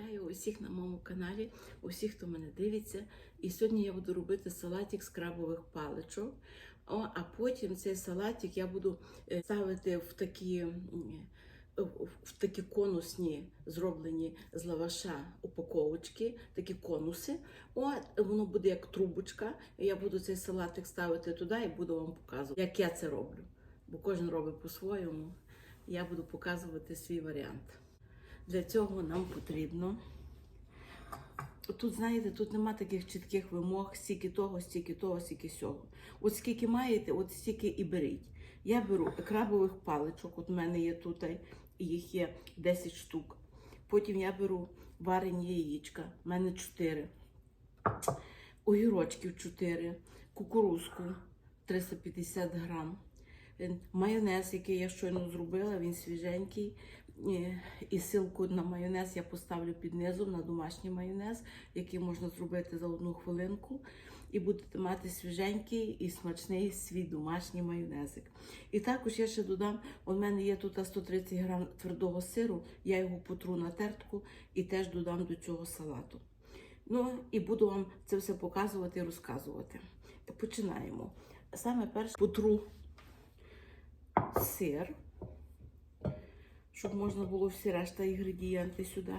Вітаю усіх на моєму каналі, усіх, хто мене дивиться. І сьогодні я буду робити салатик з крабових паличок. А потім цей салатик я буду е, ставити в такі, в- в такі конусні, зроблені з лаваша упаковочки, такі конуси. О, воно буде як трубочка. Я буду цей салатик ставити туди і буду вам показувати, як я це роблю. Бо кожен робить по-своєму. Я буду показувати свій варіант. Для цього нам потрібно. Тут, знаєте, тут нема таких чітких вимог, стільки того, стільки того, стільки сього. От скільки маєте, от стільки і беріть. Я беру крабових паличок, от в мене є тут, і їх є 10 штук. Потім я беру варені яєчка, в мене 4. Огірочків 4, кукурузку 350 грам. Майонез, який я щойно зробила, він свіженький. Е, І ссылку на майонез я поставлю під низом на домашній майонез, який можна зробити за одну хвилинку. І будете мати свіженький і смачний свій домашній майонезик. І також я ще додам: у мене є тут 130 грам твердого сиру, я його потру на тертку і теж додам до цього салату. Ну і буду вам це все показувати і розказувати. Починаємо. Саме перше потру сир, щоб можна було всі решта інгредієнти сюди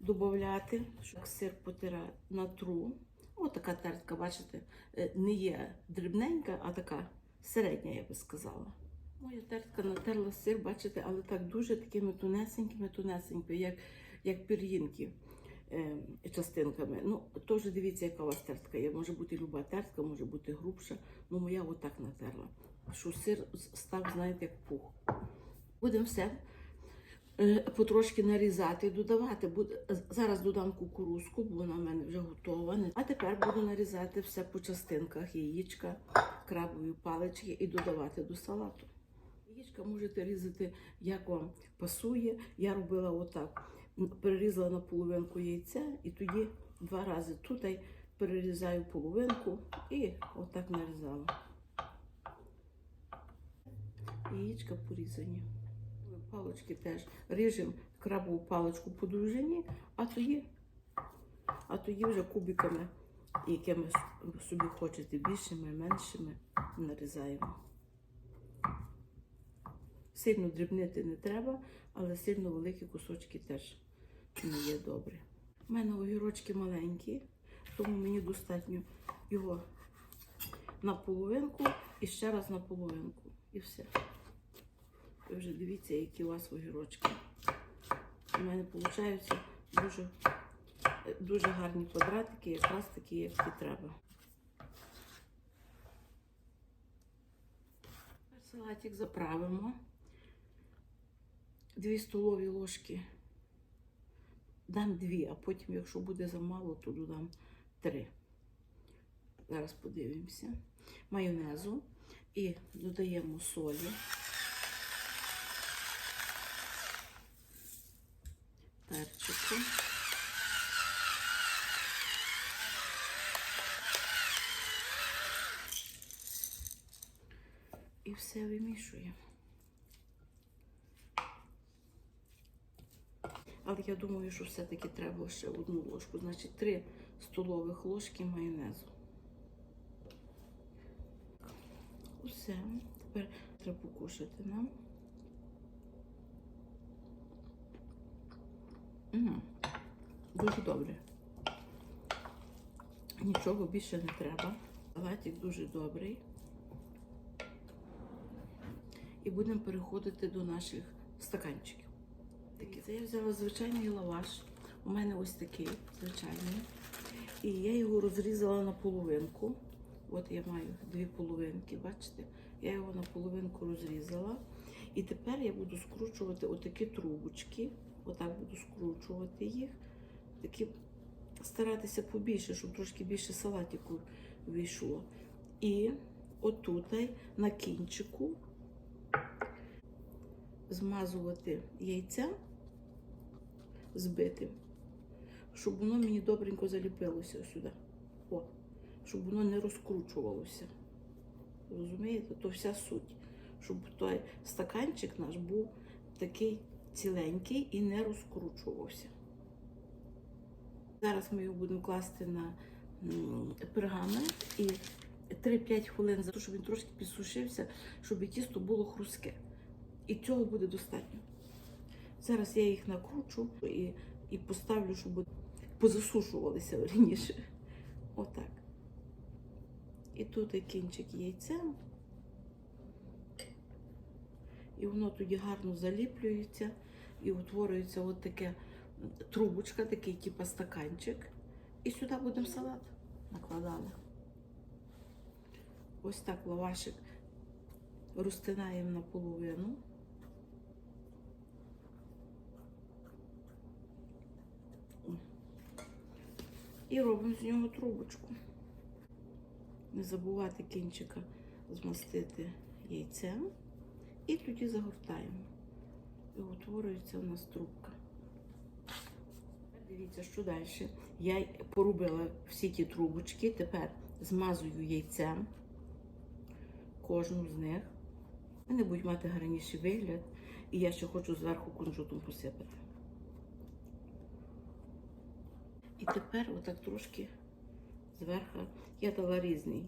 додати, щоб сир потира на тру. Ось така тертка, бачите, е, не є дрібненька, а така середня, я би сказала. Моя тертка натерла сир, бачите, але так дуже такими тунесенькими, як, як пір'їнки е, частинками. Ну, теж дивіться, яка у вас тертка є. Може бути люба тертка, може бути грубша. Ну, моя отак натерла. Що сир став, знаєте, як пух. Будемо все потрошки нарізати і додавати. Зараз додам кукурузку, бо вона в мене вже готова. А тепер буду нарізати все по частинках яєчка, крабові палички і додавати до салату. Яєчка можете різати, як вам пасує. Я робила отак. Перерізала на половинку яйця і тоді два рази тут перерізаю половинку і отак нарізала. Яєчка порізані. Палочки теж ріжемо крабову паличку по довжині, а тоді, а тоді вже кубиками, якими собі хочете, більшими, меншими, нарізаємо. Сильно дрібнити не треба, але сильно великі кусочки теж не є добрі. У мене огірочки маленькі, тому мені достатньо його на половинку і ще раз на половинку. І все. Ви вже дивіться, які у вас огірочки. У мене виходить дуже, дуже гарні квадратики, якраз такі, як і треба. Салатик заправимо. Дві столові ложки. Дам дві, а потім, якщо буде замало, то додам три. Зараз подивимося. Майонезу і додаємо солі. І все вимішуємо. Але я думаю, що все-таки треба ще одну ложку, значить 3 столових ложки майонезу. Усе. Тепер треба покушати нам. М, Дуже добре. Нічого більше не треба. Салатик дуже добрий. І будемо переходити до наших стаканчиків. Такі. Це я взяла звичайний лаваш. У мене ось такий звичайний. І я його розрізала на половинку. От я маю дві половинки, бачите? Я його на половинку розрізала. І тепер я буду скручувати отакі трубочки. Отак буду скручувати їх. Такі старатися побільше, щоб трошки більше салатику вийшло. І отут на кінчику змазувати яйця збитим, щоб воно мені добренько заліпилося сюди. О, щоб воно не розкручувалося. Розумієте? То вся суть. Щоб той стаканчик наш був такий ціленький і не розкручувався. Зараз ми його будемо класти на пергамент і 3-5 хвилин за те, щоб він трошки підсушився, щоб тісто було хрустке. І цього буде достатньо. Зараз я їх накручу і, і поставлю, щоб позасушувалися верніше. Отак. І тут є кінчик яйця. І воно тоді гарно заліплюється і утворюється от таке трубочка, такий типу стаканчик. І сюди будемо салат накладали. Ось так лавашик розтинаємо наполовину. І робимо з нього трубочку. Не забувати кінчика змастити яйцем. І тоді загортаємо. І утворюється у нас трубка. Дивіться, що далі. Я порубила всі ті трубочки, тепер змазую яйцем кожну з них. Вони будуть мати гарніший вигляд. І я ще хочу зверху кунжутом посипати. І тепер отак трошки зверху я дала різний.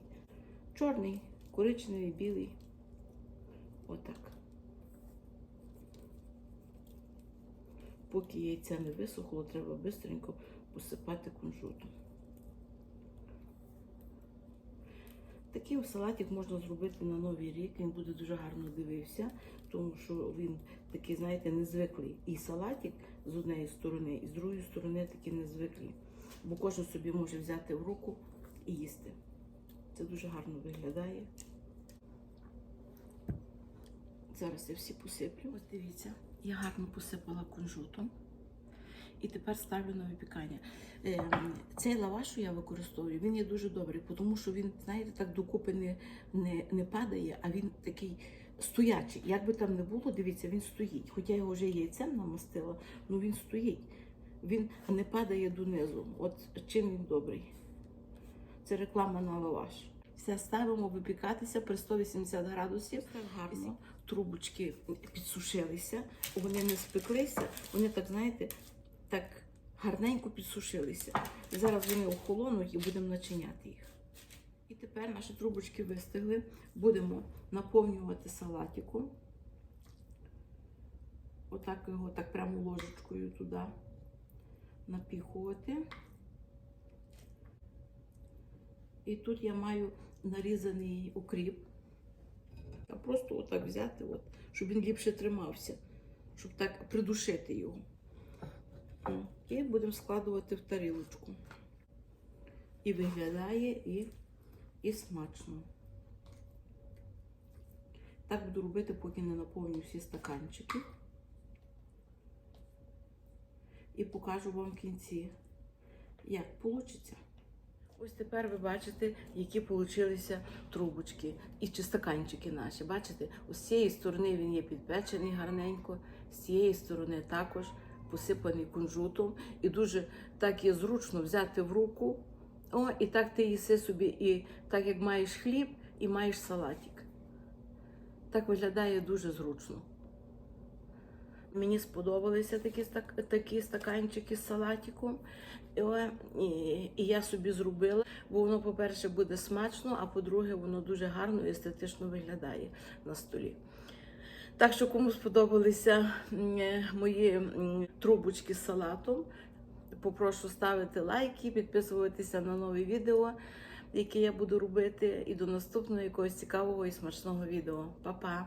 Чорний, коричневий, білий. Отак. Поки яйця не висохло, треба швидко посипати кунжутом. Такий салатик можна зробити на Новий рік, він буде дуже гарно дивився, тому що він такий, знаєте, незвиклий. І салатик з однієї сторони, і з другої сторони такий незвиклий. Бо кожен собі може взяти в руку і їсти. Це дуже гарно виглядає. Зараз я всі посиплю. Ось дивіться, я гарно посипала кунжутом. І тепер ставлю на випікання. Ем, Цей лаваш, що я використовую, він є дуже добрий, тому що він, знаєте, так докупи не, не, не падає, а він такий стоячий. Як би там не було, дивіться, він стоїть. Хоча я його вже яйцем намастила, але він стоїть. Він не падає донизу. От чим він добрий. Це реклама на лаваш. Все ставимо випікатися при 180 градусів. Так гарно. Трубочки підсушилися, вони не спеклися, вони так, знаєте, так гарненько підсушилися. Зараз вони охолонуть і будемо начиняти їх. І тепер наші трубочки вистигли. Будемо наповнювати салатиком. Отак його так прямо ложечкою туди напіхувати. І тут я маю нарізаний укріп. А просто отак взяти, от, щоб він ліпше тримався, щоб так придушити його. І будемо складувати в тарілочку. І виглядає, і, і смачно. Так буду робити, поки не наповню всі стаканчики. І покажу вам в кінці, як вийде. Ось тепер ви бачите, які получилися трубочки і чи стаканчики наші. Бачите, з цієї сторони він є підпечений гарненько, з цієї сторони також посипаний кунжутом. І дуже так є зручно взяти в руку. О, і так ти їси собі, і так як маєш хліб, і маєш салатик. Так виглядає дуже зручно. Мені сподобалися такі, такі стаканчики з салатиком. І, і, і я собі зробила, бо воно, по-перше, буде смачно, а по-друге, воно дуже гарно і естетично виглядає на столі. Так що, кому сподобалися е, мої трубочки з салатом, попрошу ставити лайки, підписуватися на нові відео, які я буду робити. І до наступного якогось цікавого і смачного відео. Па-па!